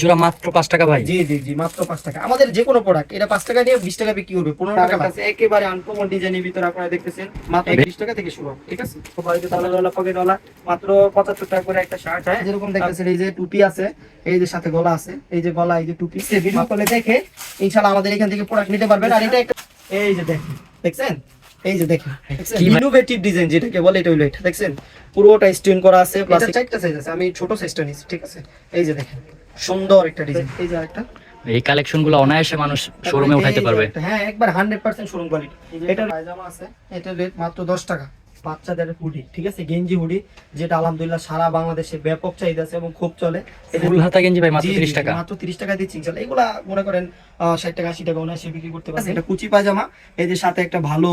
জোড়া মাত্র পাঁচ টাকা ভাই। জি জি জি মাত্র পাঁচ টাকা। আমাদের যে কোনো প্রোডাক্ট এটা পাঁচ টাকা নিয়ে বিশ টাকা বিক্রি করবে পনেরো টাকা আছে একেবারে আনকমন ডিজাইনের ভিতরে আপনারা দেখতেছেন মাত্র বিশ টাকা থেকে শুরু ঠিক আছে? তো বাড়িতে ডলার ডলার পকেট ডলার মাত্র পঁচাত্তর টাকা করে একটা শার্ট হয়। যেরকম দেখতেছেন এই যে টুপি আছে এই যে সাথে গলা আছে এই যে গলা এই যে টুপি ভিডিও কলে দেখে ইনশাআল্লাহ আমাদের এখান থেকে প্রোডাক্ট নিতে পারবেন। আর এটা একটা এই যে দেখেন দেখছেন? এই যে দেখেন ইনোভেটিভ ডিজাইন যেটাকে বলে এটা হইল এটা দেখছেন? পুরোটা স্টোন করা আছে প্লাস চারটা সাইজ আছে আমি ছোট সাইজটা নিয়েছি ঠিক আছে? এই যে দেখেন। সুন্দর একটা ডিজাইন এই যে আরেকটা। এই কালেকশনগুলো অনায়াসে মানুষ শোরুমে উঠাইতে পারবে। হ্যাঁ একবার হান্ড্রেড পার্সেন্ট শোরুম কোয়ালিটি এটা পায়জামা আছে। এটা রেট মাত্র দশ টাকা। বাচ্চাদের হুডি ঠিক আছে? গেঞ্জি হুডি যেটা আলহামদুলিল্লাহ সারা বাংলাদেশে ব্যাপক চাহিদা আছে এবং খুব চলে। এটা ফুল হাতা গেঞ্জি ভাই মাত্র জি, জি, তিরিশ জি, টাকা। মাত্র তিরিশ টাকা দিচ্ছি ইনশাল্লাহ। এগুলা মনে করেন ষাট টাকা আশি টাকা অনায়াসে বিক্রি করতে পারছে এটা কুচি পায়জামা এই যে সাথে একটা ভালো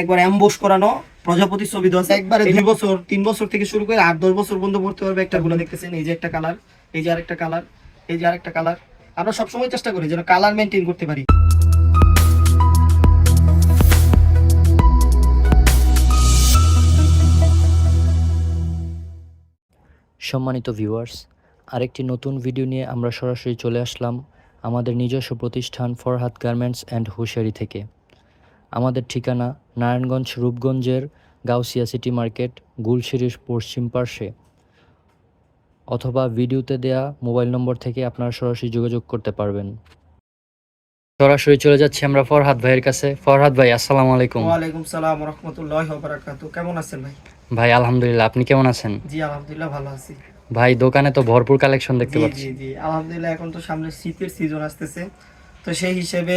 একবার অ্যাম্বোস করানো প্রজাপতি ছবি আছে। একবারে দুই বছর তিন বছর থেকে শুরু করে আট দশ বছর পর্যন্ত পড়তে পারবে একটা গুলো দেখতেছেন। এই যে একটা কালার এই যে আরেকটা কালার এই যে আরেকটা কালার আমরা সবসময় চেষ্টা করি যেন কালার মেনটেন করতে পারি। সম্মানিত ভিউয়ার্স আরেকটি নতুন ভিডিও নিয়ে আমরা সরাসরি চলে আসলাম আমাদের নিজস্ব প্রতিষ্ঠান ফরহাদ গার্মেন্টস অ্যান্ড হুশিয়ারি থেকে। আমাদের ঠিকানা নারায়ণগঞ্জ রূপগঞ্জের গাউসিয়া সিটি মার্কেট, গুলশিরির পশ্চিম পার্শ্বে। অথবা ভিডিওতে দেয়া মোবাইল নম্বর থেকে আপনারা সরাসরি যোগাযোগ করতে পারবেন। সরাসরি চলে যাচ্ছি আমরা ফরহাদ ভাইয়ের কাছে। ফরহাদ ভাই আসসালামু আলাইকুম। ওয়ালাইকুম সালাম রহমতুল্লাহ বারাকাতু কেমন আছেন ভাই? ভাই আলহামদুলিল্লাহ আপনি কেমন আছেন? জি আলহামদুলিল্লাহ ভালো আছি। ভাই দোকানে তো ভরপুর কালেকশন দেখতে পাচ্ছি। জি জি আলহামদুলিল্লাহ এখন তো সামনে শীতের সিজন আসতেছে। তো সেই হিসেবে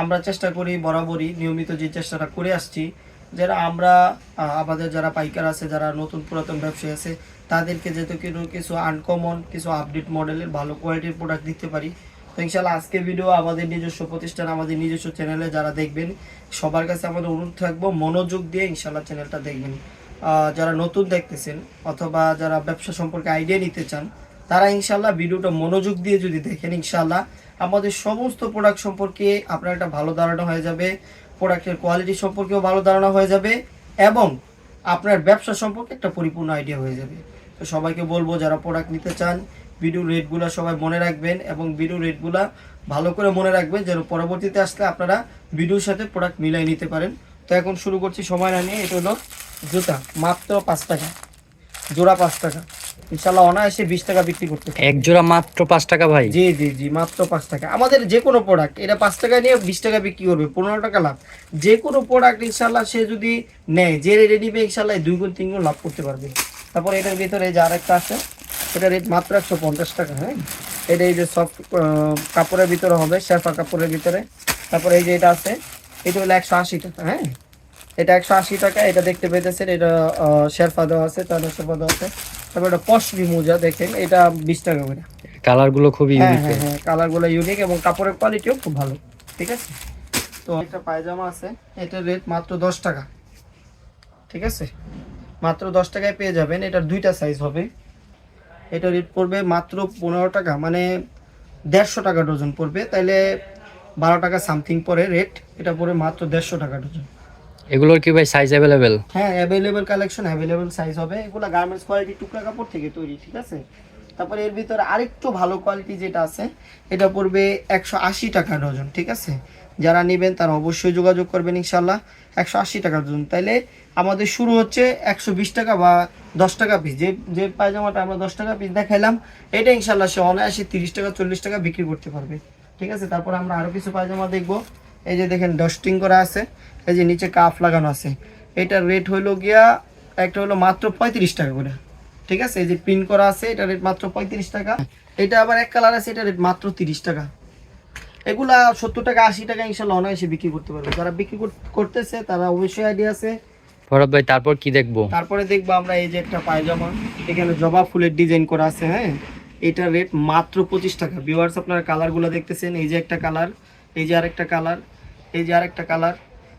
আমরা চেষ্টা করি বরাবরই নিয়মিত যে চেষ্টাটা করে আসছি যারা আমরা আমাদের যারা পাইকার আছে যারা নতুন পুরাতন ব্যবসায়ী আছে তাদেরকে যেহেতু কিছু কিছু আনকমন কিছু আপডেট মডেলের ভালো কোয়ালিটির প্রোডাক্ট দিতে পারি। তো ইনশাল্লাহ আজকে ভিডিও আমাদের নিজস্ব প্রতিষ্ঠান, আমাদের নিজস্ব চ্যানেলে যারা দেখবেন, সবার কাছে আমাদের অনুরোধ থাকব, মনোযোগ দিয়ে ইনশাল্লাহ চ্যানেলটা দেখবেন। যারা নতুন দেখতেছেন অথবা যারা ব্যবসা সম্পর্কে আইডিয়া নিতে চান, তারা ইনশাল্লাহ ভিডিওটা মনোযোগ দিয়ে যদি দেখেন ইনশাল্লাহ আমাদের সমস্ত প্রোডাক্ট সম্পর্কে আপনার একটা ভালো ধারণা হয়ে যাবে প্রোডাক্টের কোয়ালিটি সম্পর্কেও ভালো ধারণা হয়ে যাবে এবং আপনার ব্যবসা সম্পর্কে একটা পরিপূর্ণ আইডিয়া হয়ে যাবে। তো সবাইকে বলব যারা প্রোডাক্ট নিতে চান ভিডিও রেটগুলো সবাই মনে রাখবেন এবং ভিডিও রেটগুলো ভালো করে মনে রাখবেন যেন পরবর্তীতে আসলে আপনারা ভিডিওর সাথে প্রোডাক্ট মিলাই নিতে পারেন। তো এখন শুরু করছি সময় না নিয়ে এটা হলো জুতা মাত্র পাঁচ টাকা জোড়া পাঁচ টাকা। ইনশাল্লাহ অনায়াসে বিশ টাকা বিক্রি করতে। এক জোড়া মাত্র পাঁচ টাকা ভাই। জি জি জি মাত্র পাঁচ টাকা। আমাদের যে কোনো প্রোডাক্ট এটা পাঁচ টাকা নিয়ে বিশ টাকা বিক্রি করবে পনেরো টাকা লাভ। যে কোনো প্রোডাক্ট ইনশাল্লাহ সে যদি নেয় যে রেটে নিবে ইনশাল্লাহ দুই গুণ তিন গুণ লাভ করতে পারবে। তারপর এটার ভিতরে যে আরেকটা আছে এটা রেট মাত্র একশো পঞ্চাশ টাকা হ্যাঁ? এটা এই যে সফট কাপড়ের ভিতরে হবে শেফা কাপড়ের ভিতরে। তারপরে এই যে এটা আছে এটা হলো একশো আশি টাকা হ্যাঁ? এটা একশো আশি টাকা এটা দেখতে পেতেছেন এটা শেরফা দেওয়া আছে চাদর শেরফা দেওয়া আছে। তারপর এটা পশমি মোজা দেখেন এটা বিশ টাকা করে। কালারগুলো খুবই হ্যাঁ ইউনিক হ্যাঁ হ্যাঁ। কালারগুলো ইউনিক এবং কাপড়ের কোয়ালিটিও খুব ভালো ঠিক আছে? তো একটা পায়জামা আছে এটার রেট মাত্র দশ টাকা ঠিক আছে? মাত্র দশ টাকায় পেয়ে যাবেন। এটার দুইটা সাইজ হবে। এটা রেট পড়বে মাত্র পনেরো টাকা মানে দেড়শো টাকা ডজন পড়বে। তাইলে বারো টাকা সামথিং পরে রেট এটা পড়বে মাত্র দেড়শো টাকা ডজন এগুলোর কি ভাই সাইজ অ্যাভেলেবেল হ্যাঁ অ্যাভেলেবেল কালেকশন অ্যাভেলেবেল সাইজ হবে। এগুলো গার্মেন্টস কোয়ালিটি টুকরা কাপড় থেকে তৈরি ঠিক আছে? তারপরে এর ভিতরে আরেকটু ভালো কোয়ালিটি যেটা আছে এটা পড়বে একশো আশি টাকা ডজন ঠিক আছে? যারা নেবেন তারা অবশ্যই যোগাযোগ করবেন ইনশাল্লাহ একশো আশি টাকা ডজন তাইলে আমাদের শুরু হচ্ছে একশো বিশ টাকা বা দশ টাকা পিস যে যে পায়জামাটা আমরা দশ টাকা পিস দেখাইলাম, এটা ইনশাল্লাহ সে অনায়াসে তিরিশ টাকা, চল্লিশ টাকা বিক্রি করতে পারবে। ঠিক আছে? তারপর আমরা আরও কিছু পায়জামা দেখব। এই যে দেখেন ডাস্টিং করা আছে। এই যে নিচে কাফ লাগানো আছে। এটার রেট হইল গিয়া, একটা হলো মাত্র পঁয়ত্রিশ টাকা করে। ঠিক আছে? এই যে প্রিন্ট করা আছে, এটা রেট মাত্র পঁয়ত্রিশ টাকা। এটা আবার এক কালার আছে, এটা রেট মাত্র তিরিশ টাকা। এগুলা সত্তর টাকা আশি টাকা ইনশাল্লাহ অনায়াসে বিক্রি করতে পারবে। যারা বিক্রি কর- করতেছে তারা অবশ্যই আইডিয়া আছে। ফরহাদ ভাই তারপর কি দেখব? তারপরে দেখব আমরা এই যে একটা পায়জামা। এখানে জবা ফুলের ডিজাইন করা আছে হ্যাঁ? এটা রেট মাত্র পঁচিশ টাকা। ভিউয়ার্স আপনারা কালারগুলো দেখতেছেন এই যে একটা কালার এই যে আরেকটা কালার এই যে আরেকটা কালার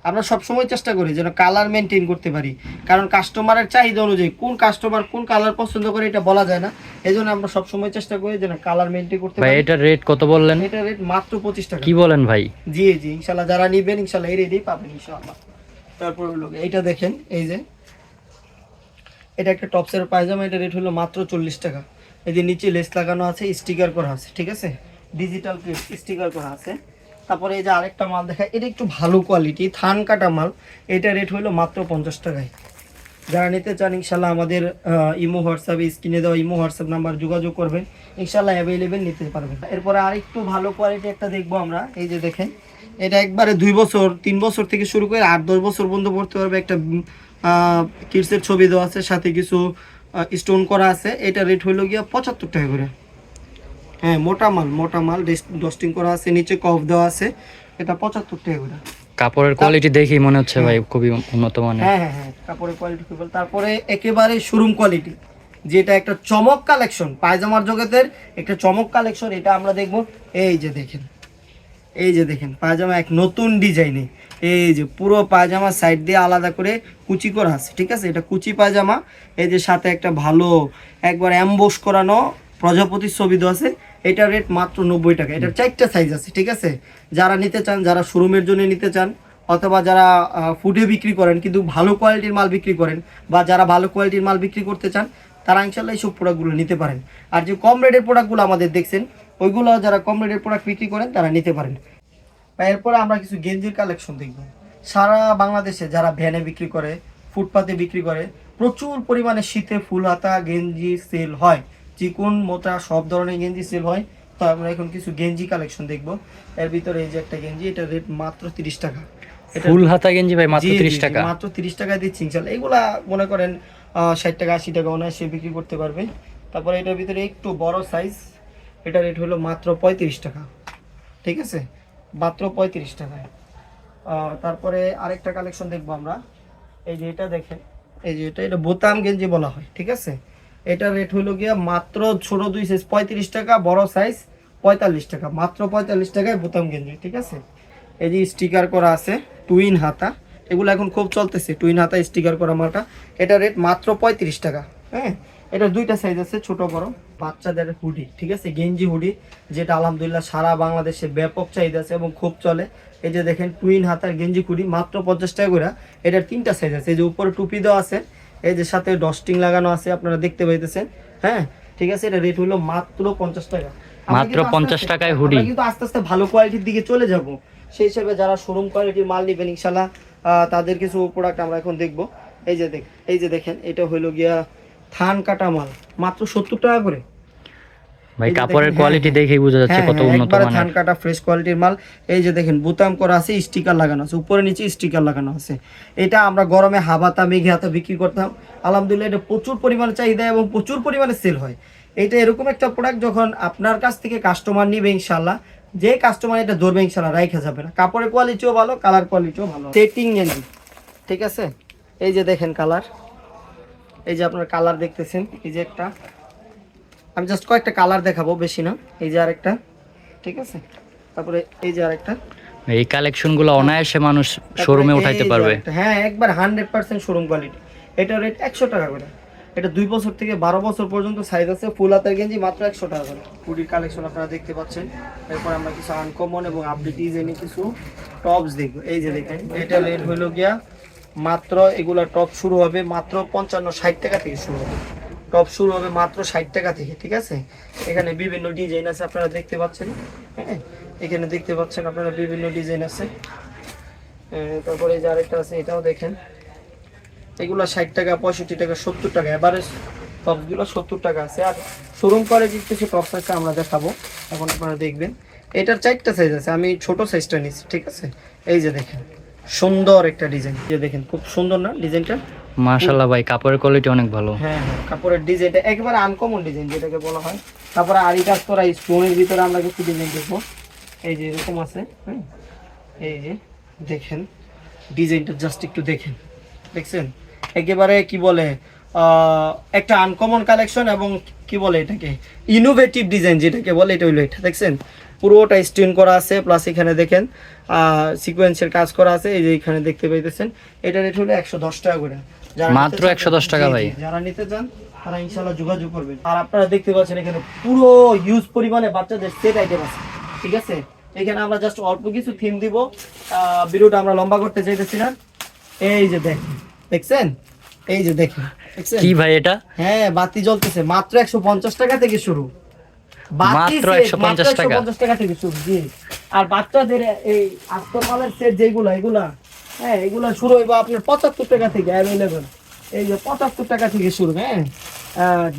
আমরা সবসময় চেষ্টা করি যেন কালার মেনটেন করতে পারি। কারণ কাস্টমারের চাহিদা অনুযায়ী কোন কাস্টমার কোন কালার পছন্দ করে এটা বলা যায় না। এই জন্য আমরা সবসময় চেষ্টা করি যেন কালার মেনটেন করতে পারি। এটার রেট কত বললেন? এটা রেট মাত্র পঁচিশ টাকা। কি বলেন ভাই? জি জি ইনশাল্লাহ যারা নিবেন ইনশাল্লাহ এই রেডি পাবেন ইনশাল্লাহ। তারপর এইটা দেখেন এই যে। এটা একটা টপসের পায়জামা এটা রেট হলো মাত্র চল্লিশ টাকা। এই যে নিচে লেস লাগানো আছে স্টিকার করা আছে ঠিক আছে? ডিজিটাল স্টিকার করা আছে। তারপরে এই যে আরেকটা মাল দেখায় এটা একটু ভালো কোয়ালিটি থান কাটা মাল। এটা রেট হলো মাত্র পঞ্চাশ টাকায়। যারা নিতে চান, ইনশাল্লাহ আমাদের ইমো হোয়াটসঅ্যাপে, স্ক্রিনে দেওয়া ইমো হোয়াটসঅ্যাপ নাম্বার যোগাযোগ করবেন। ইনশাল্লাহ অ্যাভেলেবেল নিতে পারবেন। এরপরে আরেকটু ভালো কোয়ালিটি একটা দেখব আমরা। এই যে দেখেন, এটা একবারে দুই বছর, তিন বছর থেকে শুরু করে আট, দশ বছর পর্যন্ত পড়তে পারবে। একটা কিডসের ছবি দেওয়া আছে, সাথে কিছু স্টোন করা আছে। এটা রেট হইল গিয়া পঁচাত্তর টাকা করে। হ্যাঁ মোটা মাল মোটা মাল ডস্টিং করা আছে নিচে কফ দেওয়া আছে। এটা পঁচাত্তর টাকা করে। কাপড়ের কোয়ালিটি দেখেই মনে হচ্ছে ভাই খুবই উন্নত মানের। হ্যাঁ হ্যাঁ হ্যাঁ কাপড়ের কোয়ালিটি খুব ভালো। তারপরে একেবারে শোরুম কোয়ালিটি যেটা একটা চমক কালেকশন পায়জামার জগতের একটা চমক কালেকশন এটা আমরা দেখব। এই যে দেখেন এই যে দেখেন পায়জামা এক নতুন ডিজাইনে এই যে পুরো পায়জামা সাইড দিয়ে আলাদা করে কুচি করা আছে ঠিক আছে? এটা কুচি পায়জামা। এই যে সাথে একটা ভালো একবার অ্যাম্বোস করানো প্রজাপতির ছবি দেওয়া আছে। এটা রেট মাত্র নব্বই টাকা। এটার চারটা সাইজ আছে, ঠিক আছে? যারা নিতে চান, যারা শোরুমের জন্য নিতে চান, অথবা যারা ফুডে বিক্রি করেন, কিন্তু ভালো কোয়ালিটির মাল বিক্রি করেন, বা যারা ভালো কোয়ালিটির মাল বিক্রি করতে চান, তারা ইনশাল্লাহ এইসব প্রোডাক্টগুলো নিতে পারেন। আর যে কম রেটের প্রোডাক্টগুলো আমাদের দেখছেন, ওইগুলো যারা কম রেটের প্রোডাক্ট বিক্রি করেন, তারা নিতে পারেন। এরপরে আমরা কিছু গেঞ্জির কালেকশন দেখব। সারা বাংলাদেশে যারা ভ্যানে বিক্রি করে ফুটপাতে বিক্রি করে, প্রচুর পরিমাণে শীতে ফুল হাতা গেঞ্জি সেল হয়। চিকুন মোটা সব ধরনের গেঞ্জি সেল হয়। তো আমরা এখন কিছু গেঞ্জি কালেকশন দেখব। এর ভিতরে এই যে একটা গেঞ্জি এটা রেট মাত্র তিরিশ টাকা। ফুল হাতা গেঞ্জি ভাই মাত্র তিরিশ টাকা। মাত্র তিরিশ টাকা দিচ্ছি ইনশাল্লাহ। এগুলা মনে করেন ষাট টাকা আশি টাকা অনায়াসে বিক্রি করতে পারবে। তারপরে এটার ভিতরে একটু বড় সাইজ এটা রেট হলো মাত্র পঁয়ত্রিশ টাকা। ঠিক আছে? মাত্র পঁয়ত্রিশ টাকায়। তারপরে আরেকটা কালেকশন দেখব আমরা। এই যে এটা দেখেন এই যে এটা এটা বোতাম গেঞ্জি বলা হয়। ঠিক আছে? এটা রেট হলো গিয়া মাত্র ছোট দুই সাইজ পঁয়ত্রিশ টাকা, বড় সাইজ পঁয়তাল্লিশ টাকা। মাত্র পঁয়তাল্লিশ টাকায় বোতাম গেঞ্জি, ঠিক আছে? এই যে স্টিকার করা আছে টুইন হাতা। এগুলো এখন খুব চলতেছে টুইন হাতা স্টিকার করা মালটা। এটা রেট মাত্র পঁয়ত্রিশ টাকা হ্যাঁ? এটা দুইটা সাইজ আছে, ছোট, বড়। বাচ্চাদের হুডি ঠিক আছে? গেঞ্জি হুডি যেটা আলহামদুলিল্লাহ সারা বাংলাদেশে ব্যাপক চাহিদা আছে এবং খুব চলে। এই যে দেখেন টুইন হাতার গেঞ্জি হুডি মাত্র পঞ্চাশ টাকা করে এটার তিনটা সাইজ আছে। এই যে উপরে টুপি দেওয়া আছে এই যে সাথে ডস্টিং লাগানো আছে আপনারা দেখতে পাইতেছেন। হ্যাঁ ঠিক আছে এটা রেট হলো মাত্র পঞ্চাশ টাকা। মাত্র কিন্তু আস্তে 50 আস্তে- টাকায় হুডি। কিন্তু আস্তে আস্তে ভালো কোয়ালিটির দিকে চলে যাব। সেই হিসেবে যারা শোরুম কোয়ালিটির মাল নেবেন ইনশাল্লাহ তাদের কিছু প্রোডাক্ট আমরা এখন দেখব। এই যে দেখ এই যে দেখেন এটা হলো গিয়া থান কাটা মাল। মাত্র সত্তর টাকা করে। ভাই কাপড়ের কোয়ালিটি হ্যাঁ, দেখেই বোঝা যাচ্ছে হ্যাঁ, কত হ্যাঁ, উন্নত একবারে ধান কাটা ফ্রেশ কোয়ালিটির মাল। এই যে দেখেন বোতাম করা আছে স্টিকার লাগানো আছে উপরে নিচে স্টিকার লাগানো আছে। এটা আমরা গরমে হাবাতা মেঘে হাতা বিক্রি করতাম। আলহামদুলিল্লাহ এটা প্রচুর পরিমাণে চাহিদা এবং প্রচুর পরিমাণে সেল হয়। এটা এরকম একটা প্রোডাক্ট যখন আপনার কাছ থেকে কাস্টমার নিবে ইনশাল্লাহ যে কাস্টমার এটা ধরবে ইনশাল্লাহ রাইখা যাবে না। কাপড়ের কোয়ালিটিও ভালো কালার কোয়ালিটিও ভালো সেটিং গেঞ্জি ঠিক আছে? এই যে দেখেন কালার এই যে আপনার কালার দেখতেছেন এই যে একটা। আমি জাস্ট কয়েকটা কালার দেখাবো বেশি না। এই যে আরেকটা ঠিক আছে? তারপরে এই যে আরেকটা। এই কালেকশনগুলো অনায়াসে মানুষ শোরুমে উঠাইতে পারবে। হ্যাঁ একবার হান্ড্রেড পার্সেন্ট শোরুম কোয়ালিটি এটা রেট একশো টাকা করে। এটা দুই বছর থেকে বারো বছর পর্যন্ত সাইজ আছে ফুল হাতের গেঞ্জি মাত্র একশো টাকা করে। কুড়ির কালেকশন আপনারা দেখতে পাচ্ছেন। এরপর আমরা কিছু আনকমন এবং আপডেট ডিজাইনে কিছু টপস দেখব। এই যে দেখেন এটা রেট হইল গিয়া মাত্র এগুলা টপ শুরু হবে মাত্র পঞ্চান্ন ষাট টাকা থেকে শুরু হবে। টপ শুরু হবে মাত্র ষাট টাকা থেকে, ঠিক আছে? এখানে বিভিন্ন ডিজাইন আছে, আপনারা দেখতে পাচ্ছেন হ্যাঁ? এখানে দেখতে পাচ্ছেন আপনারা বিভিন্ন ডিজাইন আছে। তারপরে যে আরেকটা আছে, এটাও দেখেন। এগুলো ষাট টাকা, পঁয়ষট্টি টাকা, সত্তর টাকা এভারেজ টপসগুলো সত্তর টাকা আছে। আর শোরুম কোয়ালিটির কিছু টপস আছে, আমরা দেখাবো। এখন আপনারা দেখবেন। এটার চারটা সাইজ আছে, আমি ছোট সাইজটা নিচ্ছি, ঠিক আছে? এই যে দেখেন, সুন্দর একটা ডিজাইন যে দেখেন, খুব সুন্দর না ডিজাইনটা মাশাল্লাহ ভাই, কাপড়ের কোয়ালিটি অনেক ভালো। হ্যাঁ হ্যাঁ কাপড়ের ডিজাইনটা একেবারে আনকমন ডিজাইন যেটাকে বলা হয়। তারপরে আরি কাজ করা স্টোনের ভিতরে আমরা কিছু ডিজাইন দেখব। এই যে এরকম আছে হ্যাঁ এই যে দেখেন ডিজাইনটা জাস্ট একটু দেখেন। দেখছেন? একেবারে কি বলে একটা আনকমন কালেকশন এবং কি বলে এটাকে? ইনোভেটিভ ডিজাইন যেটাকে বলে, এটা হইল এটা। দেখছেন? পুরোটা স্টিন করা আছে প্লাস এখানে দেখেন সিকোয়েন্সের কাজ করা আছে। এই যে এখানে দেখতে পাইতেছেন এটা রেট হলো একশো দশ টাকা করে। মাত্র চান- 110 টাকা ভাই। যারা নিতে চান তারা ইনশাল্লাহ যোগাযোগ করবেন। আর আপনারা দেখতে পাচ্ছেন এখানে পুরো হিউজ পরিমাণে বাচ্চাদের সেট আইটেম আছে ঠিক আছে? এখানে আমরা জাস্ট অল্প কিছু থিম দিব। ভিডিওটা আমরা লম্বা করতে চাইতেছি না। এই যে দেখ দেখছেন? এই যে দেখেন দেখছেন? কি ভাই এটা? হ্যাঁ বাতি জ্বলতেছে মাত্র একশো পঞ্চাশ টাকা থেকে শুরু। বাতি মাত্র set 150 মাত্র টাকা? 150 টাকা থেকে শুরু জি। আর বাচ্চাদের এই আস্তমালের সেট যেগুলো এগুলা হ্যাঁ এগুলা শুরু হইব আপনার পঁচাত্তর টাকা থেকে অ্যাভেলেবেল এই যে পঁচাত্তর টাকা থেকে শুরু হ্যাঁ?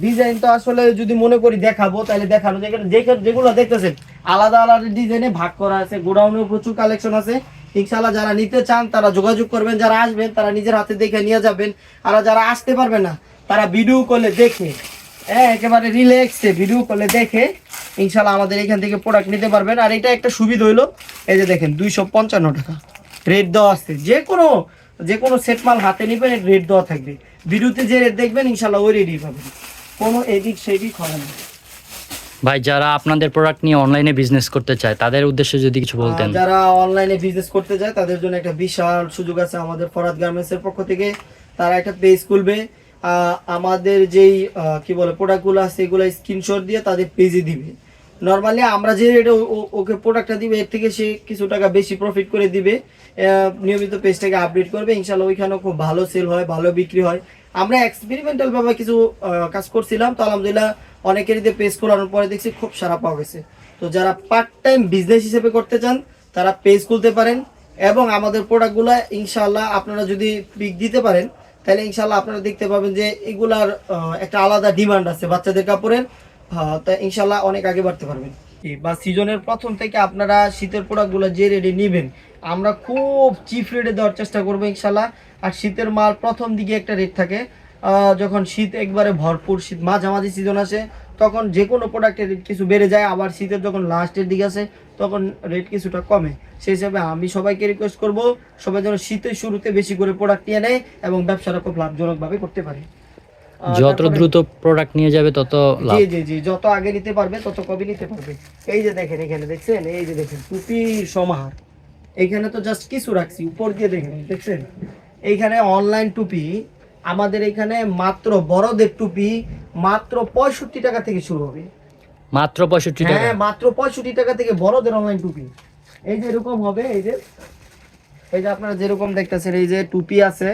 ডিজাইন তো আসলে যদি মনে করি দেখাবো, তাহলে দেখানো যেখানে- যেগুলো দেখতেছেন, আলাদা আলাদা ডিজাইনে ভাগ করা আছে, গোডাউনেও প্রচুর কালেকশন আছে। ইনশাল্লাহ যারা নিতে চান, তারা যোগাযোগ করবেন। যারা আসবেন, তারা নিজের হাতে দেখে নিয়ে যাবেন। আর যারা আসতে পারবে না, তারা ভিডিও করলে দেখে হ্যাঁ একেবারে রিল্যাক্সে ভিডিও করলে দেখে ইনশাল্লাহ আমাদের এখান থেকে প্রোডাক্ট নিতে পারবেন। আর এটা একটা সুবিধা হইল, এই যে দেখেন, দুইশো পঞ্চান্ন টাকা। রেট দেওয়া আছে। যে কোনো যে কোনো সেট মাল হাতে নেবেন রেট দেওয়া থাকবে। ভিডিওতে যে রেট দেখবেন ইনশাল্লাহ ওই রেটই পাবেন। কোনো এদিক সেদিক হবে না। ভাই যারা আপনাদের প্রোডাক্ট নিয়ে অনলাইনে বিজনেস করতে চায় তাদের উদ্দেশ্যে যদি কিছু বলতেন। যারা অনলাইনে বিজনেস করতে যায় তাদের জন্য একটা বিশাল সুযোগ আছে আমাদের ফরাদ গার্মেন্টসের পক্ষ থেকে। তারা একটা পেজ খুলবে। আমাদের যেই আহ, কি বলে প্রোডাক্টগুলো আছে এগুলো স্ক্রিনশট দিয়ে তাদের পেজে দিবে। নর্মালি আমরা যে রেটে ওকে প্রোডাক্টটা দিবে, এর থেকে সে কিছু টাকা বেশি প্রফিট করে দিবে নিয়মিত পেজটাকে আপডেট করবে ইনশাল্লাহ ওইখানেও খুব ভালো সেল হয়, ভালো বিক্রি হয়। আমরা এক্সপেরিমেন্টাল ভাবে কিছু কাজ করছিলাম, তো আলহামদুলিল্লাহ অনেকেরই দিয়ে পেজ খোলানোর পরে দেখছি খুব সারা পাওয়া গেছে। তো যারা পার্ট টাইম বিজনেস হিসেবে করতে চান, তারা পেজ খুলতে পারেন এবং আমাদের প্রোডাক্টগুলো ইনশাল্লাহ আপনারা যদি পিক দিতে পারেন, তাহলে ইনশাল্লাহ আপনারা দেখতে পাবেন যে এগুলার একটা আলাদা ডিমান্ড আছে বাচ্চাদের কাপড়ের। তা ইনশাল্লাহ অনেক আগে বাড়তে পারবেন। বা সিজনের প্রথম থেকে আপনারা শীতের প্রোডাক্টগুলো যে রেডি নেবেন, আমরা খুব চিপ রেটে দেওয়ার চেষ্টা করব ইনশাল্লাহ। আর শীতের মাল প্রথম দিকে একটা রেট থাকে যখন শীত একবারে ভরপুর, শীত মাঝামাঝি সিজন আসে, তখন যে কোনো প্রোডাক্টের রেট কিছু বেড়ে যায়। আবার শীতের যখন লাস্টের দিকে আসে, তখন রেট কিছুটা কমে। সেই হিসাবে আমি সবাইকে রিকোয়েস্ট করব, সবাই যেন শীতের শুরুতে বেশি করে প্রোডাক্ট নিয়ে নেয় এবং ব্যবসাটা খুব লাভজনকভাবে করতে পারে। যত দ্রুত প্রোডাক্ট নিয়ে যাবে তত জি জি জি যত আগে নিতে পারবে তত কবে নিতে পারবে। এই যে দেখেন এখানে দেখছেন? এই যে দেখেন টুপির সমাহার। এখানে তো জাস্ট কিছু রাখছি উপর দিয়ে দেখেন দেখছেন? এইখানে অনলাইন টুপি আমাদের এখানে মাত্র বড়দের টুপি মাত্র পঁয়ষট্টি টাকা থেকে শুরু হবে। মাত্র পঁয়ষট্টি টাকা? হ্যাঁ মাত্র পঁয়ষট্টি টাকা থেকে বড়দের অনলাইন টুপি। এই যে এরকম হবে এই যে এই যে আপনারা যেরকম দেখতেছেন, এই যে টুপি আছে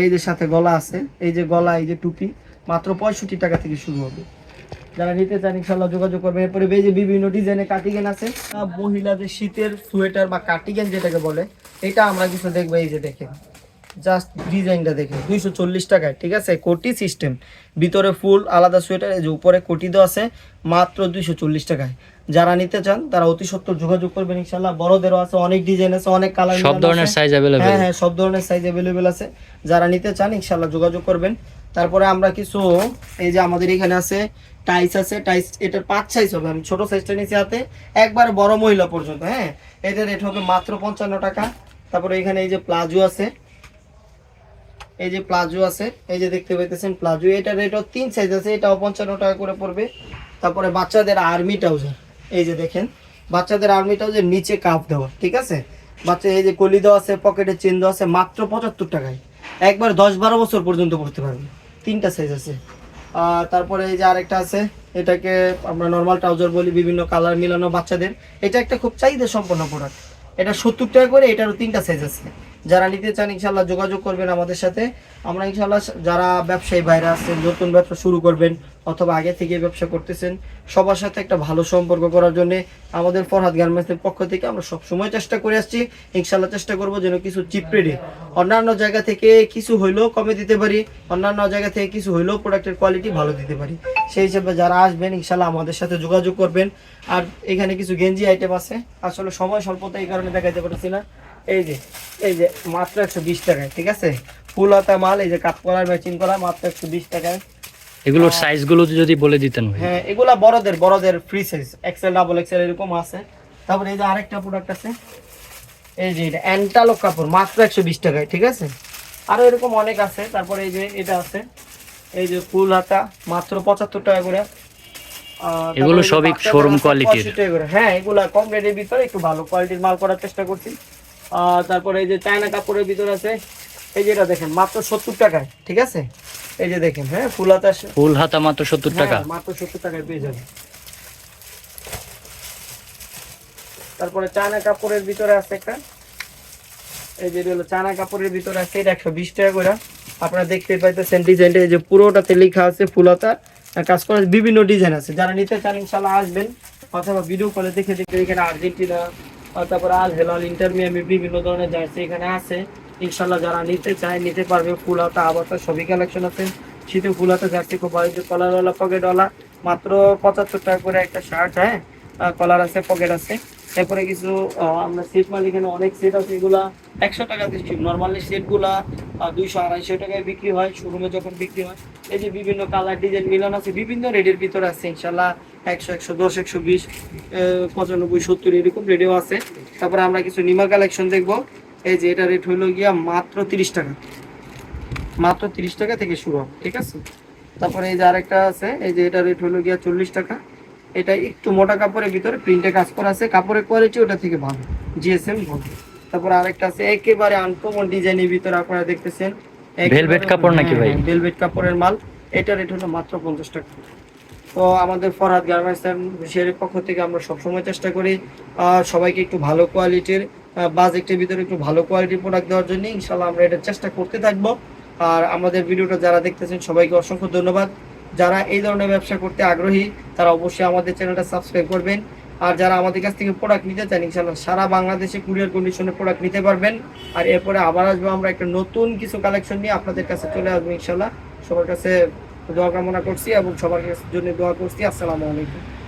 এই যে সাথে গলা আছে। এই যে গলা, এই যে টুপি, মাত্র পঁয়ষট্টি টাকা থেকে শুরু হবে। যারা নিতে চান ইনশাল্লাহ যোগাযোগ করবে এরপরে এই যে বিভিন্ন ডিজাইনের কাটিগেন আছে। মহিলাদের শীতের সোয়েটার বা কাটিগেন যেটাকে বলে, এটা আমরা কিছু দেখব। এই যে দেখেন। জাস্ট ডিজাইনটা দেখেন দুইশো চল্লিশ টাকায় ঠিক আছে? কোটি সিস্টেম ভিতরে ফুল আলাদা সোয়েটার এই যে উপরে কোটি দেওয়া আছে মাত্র দুইশো চল্লিশ টাকায়। যারা নিতে চান তারা অতি সত্তর যোগাযোগ করবেন ইনশাল্লাহ। বড়দেরও আছে অনেক ডিজাইন আছে অনেক কালার সব ধরনের সাইজ অ্যাভেলেবেল হ্যাঁ হ্যাঁ সব ধরনের সাইজ অ্যাভেলেবেল আছে। যারা নিতে চান ইনশাল্লাহ যোগাযোগ করবেন। তারপরে আমরা কিছু এই যে আমাদের এখানে আছে টাইস আছে। টাইস এটার পাঁচ সাইজ হবে। আমি ছোট সাইজটা নিচে হাতে। একবার বড় মহিলা পর্যন্ত হ্যাঁ? এটার রেট হবে মাত্র পঞ্চান্ন টাকা। তারপরে এখানে এই যে প্লাজো আছে এই যে প্লাজো আছে, এই যে দেখতে পাইতেছেন প্লাজো এটার রেটও তিন সাইজ আছে, এটাও পঞ্চান্ন টাকা করে পড়বে। তারপরে বাচ্চাদের আর্মি ট্রাউজার এই যে দেখেন, বাচ্চাদের আর্মি ট্রাউজার নিচে কাপ দেওয়া, ঠিক আছে? বাচ্চা, এই যে কলি দেওয়া আছে পকেটে চেন দেওয়া আছে, মাত্র পঁচাত্তর টাকায়। একবার দশ বারো বছর পর্যন্ত পড়তে পারবে। তিনটা সাইজ আছে। তারপরে এই যে আরেকটা আছে, এটাকে আমরা নর্মাল ট্রাউজার বলি, বিভিন্ন কালার মিলানো বাচ্চাদের। এটা একটা খুব চাহিদা সম্পন্ন প্রোডাক্ট এটা সত্তর টাকা করে, এটারও তিনটা সাইজ আছে। যারা নিতে চান ইনশাল্লাহ যোগাযোগ করবেন আমাদের সাথে। আমরা ইনশাল্লাহ যারা ব্যবসায়ী বাইরে আছেন, নতুন ব্যবসা শুরু করবেন অথবা আগে থেকে ব্যবসা করতেছেন, সবার সাথে একটা ভালো সম্পর্ক করার জন্য আমাদের ফরহাদ গার্মেন্টসের পক্ষ থেকে আমরা সবসময় চেষ্টা করে আসছি। ইনশাল্লাহ চেষ্টা করব যেন কিছু চিপ অন্যান্য জায়গা থেকে কিছু হইলেও কমে দিতে পারি, অন্যান্য জায়গা থেকে কিছু হইলেও প্রোডাক্টের কোয়ালিটি ভালো দিতে পারি। সেই হিসেবে যারা আসবেন ইনশাল্লাহ আমাদের সাথে যোগাযোগ করবেন। আর এখানে কিছু গেঞ্জি আইটেম আছে। আসলে সময় স্বল্পতা এই কারণে দেখাইতে পারছি না। এই যে এই যে মাত্র একশো বিশ টাকায় ঠিক আছে? ফুল হাতা মাল এই যে কাপ কলার ম্যাচিং করা মাত্র একশো বিশ টাকায়। এগুলোর সাইজগুলো যদি বলে দিতেন হ্যাঁ এগুলা বড়দের বড়দের free size XL double XL এরকম আছে। তারপরে এই যে আরেকটা প্রোডাক্ট আছে। এই যে এটা অ্যান্টালক কাপড় মাত্র একশো বিশ টাকায় ঠিক আছে? আরও এরকম অনেক আছে। তারপরে এই যে এটা আছে। এই যে ফুল হাতা মাত্র পঁচাত্তর টাকা করে। এগুলো সবই বাচ্চাদের showroom আছে quality-র। 65 টাকা করে। হ্যাঁ এগুলা কম রেটের ভিতরে একটু ভালো কোয়ালিটির মাল করার চেষ্টা করছি। তারপরে এই যে চায়না কাপড়ের ভিতরে আছে এই যে এটা দেখেন মাত্র সত্তর টাকায় ঠিক আছে? এই যে দেখেন হ্যাঁ ফুল হাতা ফুল হাতা মাত্র সত্তর টাকা। হ্যাঁ, মাত্র সত্তর টাকায় পেয়ে যাবে তারপরে চায়না কাপড়ের ভিতরে আছে একটা এই যে হলো চায়না কাপড়ের ভিতরে আছে এটা একশো বিশ টাকা করে। আপনারা দেখতে পাইতেছেন ডিজাইনটা এই যে পুরোটাতে লেখা আছে ফুলতা কাজ করা বিভিন্ন ডিজাইন আছে। যারা নিতে চান ইনশাল্লাহ আসবেন অথবা ভিডিও কলে দেখে দেখে এখানে আর্জেন্টিনা তারপর আল হেলাল ইন্টারমিয়ামি বিভিন্ন ধরনের জার্সি এখানে আছে। ইনশাল্লাহ যারা নিতে চায়, নিতে পারবে। ফুল হাতা আবাতা সবই কালেকশন আছে। শীতে ফুল হাতা, জার্সি, খুব ভালো। কলারওয়ালা পকেটওয়ালা মাত্র পঁচাত্তর টাকা করে একটা শার্ট হ্যাঁ? কলার আছে পকেট আছে। এরপরে কিছু আমরা সেট মাল এখানে অনেক সেট আছে, এগুলা একশো টাকা দিচ্ছি নর্মালি সেটগুলা দুইশো, আড়াইশো টাকায় বিক্রি হয় শোরুমে যখন বিক্রি হয়। এই যে বিভিন্ন কালার ডিজাইন মিলান আছে, বিভিন্ন রেডের ভিতরে আছে, ইনশাল্লাহ একশো একশো দশ, একশো বিশ পঁচানব্বই, সত্তর এরকম রেডিও আছে। তারপরে আমরা কিছু নিমা কালেকশন দেখব। এই যে এটা রেট হইল গিয়া মাত্র তিরিশ টাকা। মাত্র তিরিশ টাকা থেকে শুরু হবে, ঠিক আছে? তারপরে এই যে আরেকটা আছে, এই যে এটা রেট হলো গিয়া চল্লিশ টাকা। এটা একটু মোটা কাপড়ের ভিতরে প্রিন্টে কাজ করা আছে। কাপড়ের কোয়ালিটি ওটা থেকে ভালো। জিএসএম ভালো। তারপর আরেকটা আছে একেবারে আনকমন ডিজাইনের ভিতরে আপনারা দেখতেছেন। Velvet কাপড় নাকি ভাই? ভেলভেট কাপড়ের মাল। এটা রেট হলো মাত্র পঞ্চাশ টাকা। তো আমাদের ফরহাদ গার্মেন্টস হুশিয়ারির পক্ষ থেকে আমরা সবসময় চেষ্টা করি সবাইকে একটু ভালো কোয়ালিটির বাজেটের ভিতরে একটু ভালো কোয়ালিটির প্রোডাক্ট দেওয়ার জন্য ইনশাল্লাহ আমরা এটা চেষ্টা করতে থাকব। আর আমাদের ভিডিওটা যারা দেখতেছেন সবাইকে অসংখ্য ধন্যবাদ। যারা এই ধরনের ব্যবসা করতে আগ্রহী, তারা অবশ্যই আমাদের চ্যানেলটা সাবস্ক্রাইব করবেন। আর যারা আমাদের কাছ থেকে প্রোডাক্ট নিতে চান ইনশাল্লাহ সারা বাংলাদেশে কুরিয়ার কন্ডিশনে প্রোডাক্ট নিতে পারবেন। আর এরপরে আবার আসব, আমরা একটা নতুন কিছু কালেকশন নিয়ে আপনাদের কাছে চলে আসব ইনশাল্লাহ সবার কাছে দোয়া কামনা করছি এবং সবার জন্য দোয়া করছি। আসসালামু আলাইকুম।